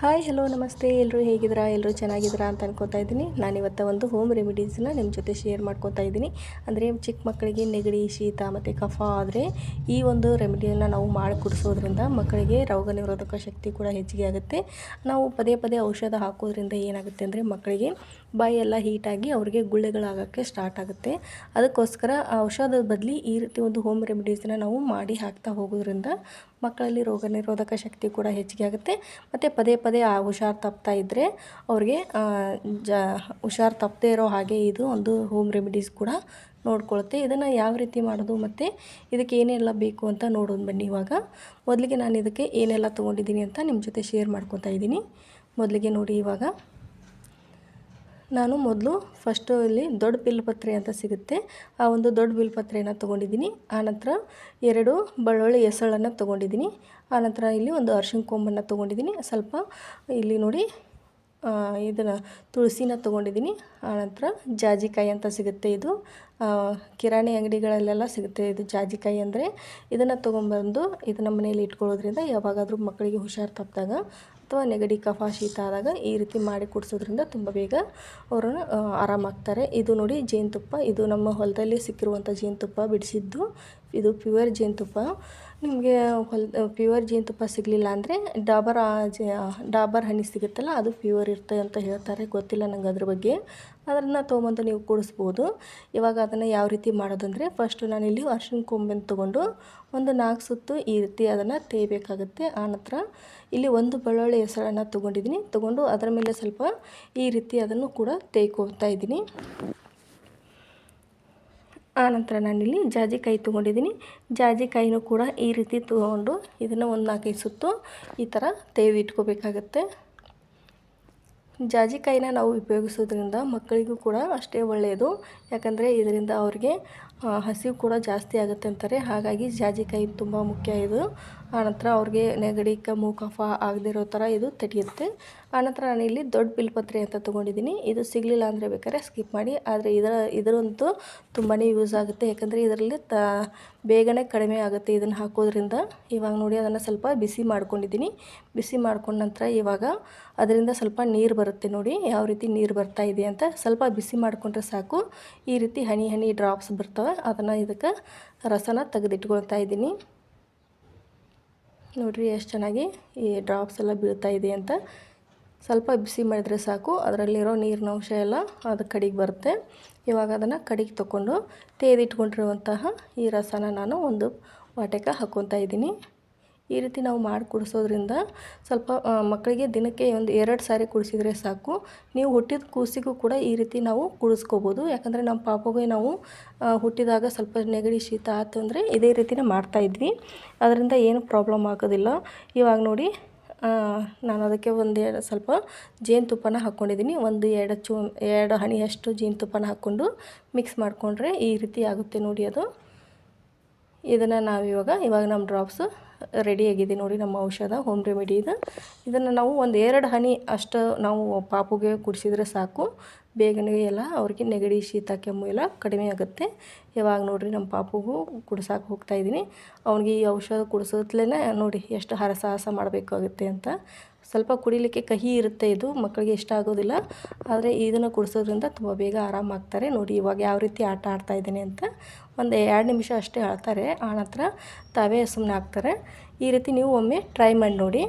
Hi, hello, ನಮಸ್ತೆ. ಎಲ್ಲರೂ ಹೇಗಿದ್ದೀರಾ? ಎಲ್ಲರೂ ಚೆನ್ನಾಗಿದ್ದೀರಾ ಅಂತ ಅನ್ಕೋತಾ ಇದ್ದೀನಿ. ನಾನು ಇವತ್ತು ಒಂದು ಹೋಮ್ ರೆಮಿಡೀಸ್ನ ನಿಮ್ಮ ಜೊತೆ ಶೇರ್ ಮಾಡ್ಕೋತಾ ಇದ್ದೀನಿ. ಅಂದರೆ ಚಿಕ್ಕ ಮಕ್ಕಳಿಗೆ ನೆಗಡಿ, ಶೀತ ಮತ್ತು ಕಫ ಆದರೆ ಈ ಒಂದು ರೆಮಿಡಿಯನ್ನು ನಾವು ಮಾಡಿ ಕುಡಿಸೋದ್ರಿಂದ ಮಕ್ಕಳಿಗೆ ರೋಗ ನಿರೋಧಕ ಶಕ್ತಿ ಕೂಡ ಹೆಚ್ಚಿಗೆ ಆಗುತ್ತೆ. ನಾವು ಪದೇ ಪದೇ ಔಷಧ ಹಾಕೋದ್ರಿಂದ ಏನಾಗುತ್ತೆ ಅಂದರೆ ಮಕ್ಕಳಿಗೆ ಬಾಯೆಲ್ಲ ಹೀಟಾಗಿ ಅವರಿಗೆ ಗುಳ್ಳೆಗಳಾಗೋಕ್ಕೆ ಸ್ಟಾರ್ಟ್ ಆಗುತ್ತೆ. ಅದಕ್ಕೋಸ್ಕರ ಔಷಧದ ಬದಲಿ ಈ ರೀತಿ ಒಂದು ಹೋಮ್ ರೆಮಿಡೀಸ್ನ ನಾವು ಮಾಡಿ ಹಾಕ್ತಾ ಹೋಗೋದ್ರಿಂದ ಮಕ್ಕಳಲ್ಲಿ ರೋಗ ನಿರೋಧಕ ಶಕ್ತಿ ಕೂಡ ಹೆಚ್ಚಿಗೆ ಆಗುತ್ತೆ. ಮತ್ತು ಪದೇ ಪದೇ ಆ ಹುಷಾರು ತಪ್ತಾ ಇದ್ದರೆ ಅವ್ರಿಗೆ ಜ, ಹುಷಾರು ತಪ್ಪದೇ ಇರೋ ಹಾಗೆ ಇದು ಒಂದು ಹೋಮ್ ರೆಮಿಡೀಸ್ ಕೂಡ ನೋಡ್ಕೊಳುತ್ತೆ. ಇದನ್ನು ಯಾವ ರೀತಿ ಮಾಡೋದು ಮತ್ತು ಇದಕ್ಕೆ ಏನೆಲ್ಲ ಬೇಕು ಅಂತ ನೋಡೋದು ಬನ್ನಿ ಇವಾಗ. ಮೊದಲಿಗೆ ನಾನು ಇದಕ್ಕೆ ಏನೆಲ್ಲ ತೊಗೊಂಡಿದ್ದೀನಿ ಅಂತ ನಿಮ್ಮ ಜೊತೆ ಶೇರ್ ಮಾಡ್ಕೊತಾ ಇದ್ದೀನಿ. ಮೊದಲಿಗೆ ನೋಡಿ ಇವಾಗ. ನಾನು ಮೊದಲು ಫಸ್ಟು ಇಲ್ಲಿ ದೊಡ್ಡ ಬಿಲ್ಪತ್ರೆ ಅಂತ ಸಿಗುತ್ತೆ. ಆ ಒಂದು ದೊಡ್ಡ ಬಿಲ್ಪತ್ರೆಯನ್ನು ತೊಗೊಂಡಿದ್ದೀನಿ. ಆನಂತರ ಎರಡು ಬೆಳ್ಳುಳ್ಳಿ ಎಸಳನ್ನು ತೊಗೊಂಡಿದ್ದೀನಿ. ಆನಂತರ ಇಲ್ಲಿ ಒಂದು ಅರ್ಶಿನ ಕೊಂಬನ್ನು ತೊಗೊಂಡಿದ್ದೀನಿ. ಸ್ವಲ್ಪ ಇಲ್ಲಿ ನೋಡಿ ಇದನ್ನು ತುಳಸಿನ ತೊಗೊಂಡಿದ್ದೀನಿ. ಆನಂತರ ಜಾಜಿಕಾಯಿ ಅಂತ ಸಿಗುತ್ತೆ ಇದು. ಕಿರಾಣಿ ಅಂಗಡಿಗಳಲ್ಲೆಲ್ಲ ಸಿಗುತ್ತೆ ಇದು ಜಾಜಿಕಾಯಿ ಅಂದರೆ. ಇದನ್ನು ತೊಗೊಂಬಂದು ಇದನ್ನು ಮನೆಯಲ್ಲಿ ಇಟ್ಕೊಳ್ಳೋದ್ರಿಂದ ಯಾವಾಗಾದರೂ ಮಕ್ಕಳಿಗೆ ಹುಷಾರು ತಪ್ಪಿದಾಗ ಅಥವಾ ನೆಗಡಿ, ಕಫ, ಶೀತ ಆದಾಗ ಈ ರೀತಿ ಮಾಡಿ ಕುಡಿಸೋದ್ರಿಂದ ತುಂಬ ಬೇಗ ಅವರು ಆರಾಮಾಗ್ತಾರೆ. ಇದು ನೋಡಿ ಜೇನುತುಪ್ಪ. ಇದು ನಮ್ಮ ಹೊಲದಲ್ಲಿ ಸಿಕ್ಕಿರುವಂಥ ಜೇನುತುಪ್ಪ ಬಿಡಿಸಿದ್ದು. ಇದು ಪ್ಯೂರ್ ಜೇನುತುಪ್ಪ. ನಿಮಗೆ ಹೊಲ್ದ ಪ್ಯೂರ್ ಜೇನುತುಪ್ಪ ಸಿಗಲಿಲ್ಲ ಅಂದರೆ ಡಾಬರ್ ಡಾಬರ್ ಹನಿ ಸಿಗುತ್ತಲ್ಲ, ಅದು ಪ್ಯೂರ್ ಇರುತ್ತೆ ಅಂತ ಹೇಳ್ತಾರೆ, ಗೊತ್ತಿಲ್ಲ ನಂಗೆ ಅದ್ರ ಬಗ್ಗೆ. ಅದನ್ನು ತೊಗೊಂಬಂದು ನೀವು ಕೂಡಿಸ್ಬೋದು. ಇವಾಗ ಅದನ್ನು ಯಾವ ರೀತಿ ಮಾಡೋದಂದರೆ ಫಸ್ಟು ನಾನಿಲ್ಲಿ ಅರ್ಶಿನ ಕೊಂಬೆನ ತೊಗೊಂಡು ಒಂದು ನಾಲ್ಕು ಸುತ್ತು ಈ ರೀತಿ ಅದನ್ನು ತೇಯಬೇಕಾಗುತ್ತೆ ಆನಂತರ ಇಲ್ಲಿ ಒಂದು ಬೆಳ್ಳುಳ್ಳಿ ಹೆಸರನ್ನು ತೊಗೊಂಡಿದ್ದೀನಿ. ತೊಗೊಂಡು ಅದರ ಮೇಲೆ ಸ್ವಲ್ಪ ಈ ರೀತಿ ಅದನ್ನು ಕೂಡ ತೇಯ್ಕೊಳ್ತಾ ಇದ್ದೀನಿ. ಆನಂತರ ನಾನಿಲ್ಲಿ ಜಾಜಿಕಾಯಿ ತೊಗೊಂಡಿದ್ದೀನಿ. ಜಾಜಿಕಾಯಿನೂ ಕೂಡ ಈ ರೀತಿ ತೊಗೊಂಡು ಇದನ್ನು ಒಂದು ನಾಲ್ಕೈದು ಸುತ್ತು ಈ ಥರ ತೇವಿ ಇಟ್ಕೋಬೇಕಾಗತ್ತೆ. ಜಾಜಿಕಾಯಿನ ನಾವು ಉಪಯೋಗಿಸೋದ್ರಿಂದ ಮಕ್ಕಳಿಗೂ ಕೂಡ ಅಷ್ಟೇ ಒಳ್ಳೆಯದು ಯಾಕಂದರೆ ಇದರಿಂದ ಅವ್ರಿಗೆ ಹಸಿವು ಕೂಡ ಜಾಸ್ತಿ ಆಗುತ್ತೆ ಅಂತಾರೆ. ಹಾಗಾಗಿ ಜಾಜಿಕಾಯಿ ತುಂಬ ಮುಖ್ಯ ಇದು. ಆನಂತರ ಅವ್ರಿಗೆ ನೆಗಡಿ, ಕಮ್ಮು, ಕಫ ಆಗದಿರೋ ಥರ ಇದು ತಡೆಯುತ್ತೆ ಆನಂತರ ನಾನು ಇಲ್ಲಿ ದೊಡ್ಡ ಬಿಲ್ಪತ್ರೆ ಅಂತ ತೊಗೊಂಡಿದ್ದೀನಿ. ಇದು ಸಿಗಲಿಲ್ಲ ಅಂದರೆ ಬೇಕಾದ್ರೆ ಸ್ಕಿಪ್ ಮಾಡಿ. ಆದರೆ ಇದರ, ಇದರಂತೂ ತುಂಬಾ ಯೂಸ್ ಆಗುತ್ತೆ. ಯಾಕಂದರೆ ಇದರಲ್ಲಿ ತ, ಬೇಗನೆ ಕಡಿಮೆ ಆಗುತ್ತೆ ಇದನ್ನು ಹಾಕೋದ್ರಿಂದ. ಇವಾಗ ನೋಡಿ ಅದನ್ನು ಸ್ವಲ್ಪ ಬಿಸಿ ಮಾಡ್ಕೊಂಡಿದ್ದೀನಿ. ಬಿಸಿ ಮಾಡ್ಕೊಂಡ ನಂತರ ಇವಾಗ ಅದರಿಂದ ಸ್ವಲ್ಪ ನೀರು ಬರುತ್ತೆ ನೋಡಿ. ಯಾವ ರೀತಿ ನೀರು ಬರ್ತಾ ಇದೆ ಅಂತ ಸ್ವಲ್ಪ ಬಿಸಿ ಮಾಡಿಕೊಂಡ್ರೆ ಸಾಕು. ಈ ರೀತಿ ಹನಿ ಹನಿ ಡ್ರಾಪ್ಸ್ ಬರ್ತವೆ. ಅದನ್ನು ಇದಕ್ಕೆ ರಸನ ತೆಗೆದಿಟ್ಕೊಳ್ತಾ ಇದ್ದೀನಿ. ನೋಡಿರಿ ಎಷ್ಟು ಚೆನ್ನಾಗಿ ಈ ಡ್ರಾಪ್ಸ್ ಎಲ್ಲ ಬೀಳ್ತಾ ಇದೆ ಅಂತ. ಸ್ವಲ್ಪ ಬಿಸಿ ಮಾಡಿದರೆ ಸಾಕು. ಅದರಲ್ಲಿರೋ ನೀರಿನ ಅಂಶ ಎಲ್ಲ ಅದು ಕಡಿಗೆ ಬರುತ್ತೆ. ಇವಾಗ ಅದನ್ನು ಕಡಿಗೆ ತೊಗೊಂಡು ತೇದಿಟ್ಕೊಂಡಿರುವಂತಹ ಈ ರಸನ ನಾನು ಒಂದು ವಾಟೆಗೆ ಹಾಕ್ಕೊತಾ ಇದ್ದೀನಿ. ಈ ರೀತಿ ನಾವು ಮಾಡಿ ಕುಡಿಸೋದ್ರಿಂದ ಸ್ವಲ್ಪ ಮಕ್ಕಳಿಗೆ ದಿನಕ್ಕೆ ಒಂದು ಎರಡು ಸಾರಿ ಕುಡಿಸಿದರೆ ಸಾಕು. ನೀವು ಹುಟ್ಟಿದ ಕೂಸಿಗೂ ಕೂಡ ಈ ರೀತಿ ನಾವು ಕುಡಿಸ್ಕೋಬೋದು. ಯಾಕಂದರೆ ನಮ್ಮ ಪಾಪಗೆ ನಾವು ಹುಟ್ಟಿದಾಗ ಸ್ವಲ್ಪ ನೆಗಡಿ ಶೀತ ಆಯ್ತು ಅಂದರೆ ಇದೇ ರೀತಿನೇ ಮಾಡ್ತಾಯಿದ್ವಿ ಅದರಿಂದ ಏನು ಪ್ರಾಬ್ಲಮ್ ಆಗೋದಿಲ್ಲ. ಇವಾಗ ನೋಡಿ ನಾನು ಅದಕ್ಕೆ ಒಂದು ಸ್ವಲ್ಪ ಜೇನುತುಪ್ಪನ ಹಾಕ್ಕೊಂಡಿದ್ದೀನಿ ಒಂದು ಎರಡು ಚೂ, ಎರಡು ಹಣಿಯಷ್ಟು ಜೇನುತುಪ್ಪನ ಹಾಕ್ಕೊಂಡು ಮಿಕ್ಸ್ ಮಾಡಿಕೊಂಡ್ರೆ ಈ ರೀತಿ ಆಗುತ್ತೆ ನೋಡಿ ಅದು. ಇದನ್ನು ನಾವು ಇವಾಗ ಇವಾಗ ನಮ್ಮ ಡ್ರಾಪ್ಸು ರೆಡಿಯಾಗಿದೆ ನೋಡಿ ನಮ್ಮ ಔಷಧ ಹೋಮ್ ರೆಮಿಡಿ ಇದು. ಇದನ್ನು ನಾವು ಒಂದು ಎರಡು ಹನಿ ಅಷ್ಟು ನಾವು ಪಾಪುಗೆ ಕುಡಿಸಿದ್ರೆ ಸಾಕು. ಬೇಗನೆ ಎಲ್ಲ ಅವ್ರಿಗೆ ನೆಗಡಿ, ಶೀತ, ಕೆಮ್ಮು ಎಲ್ಲ ಕಡಿಮೆ ಆಗುತ್ತೆ. ಯಾವಾಗ ನೋಡಿರಿ ನಮ್ಮ ಪಾಪುಗೂ ಕುಡ್ಸಕ್ಕೆ ಹೋಗ್ತಾಯಿದ್ದೀನಿ ಅವ್ನಿಗೆ ಈ ಔಷಧ ಕುಡಿಸೋತ್ಲೇ ನೋಡಿ ಎಷ್ಟು ಹರಸಾಹಸ ಮಾಡಬೇಕಾಗುತ್ತೆ ಅಂತ. ಸ್ವಲ್ಪ ಕುಡಿಲಿಕ್ಕೆ ಕಹಿ ಇರುತ್ತೆ ಇದು, ಮಕ್ಕಳಿಗೆ ಇಷ್ಟ ಆಗೋದಿಲ್ಲ. ಆದರೆ ಇದನ್ನು ಕುಡಿಸೋದ್ರಿಂದ ತುಂಬ ಬೇಗ ಆರಾಮಾಗ್ತಾರೆ ನೋಡಿ ಇವಾಗ ಯಾವ ರೀತಿ ಆಟ ಆಡ್ತಾ ಇದ್ದೀನಿ ಅಂತ ಒಂದು ಎರಡು ನಿಮಿಷ ಅಷ್ಟೇ ಆಳ್ತಾರೆ. ಆನಂತರ ತಾವೇ ಸುಮ್ಮನೆ ಆಗ್ತಾರೆ. ಈ ರೀತಿ ನೀವು ಒಮ್ಮೆ ಟ್ರೈ ಮಾಡಿ ನೋಡಿ.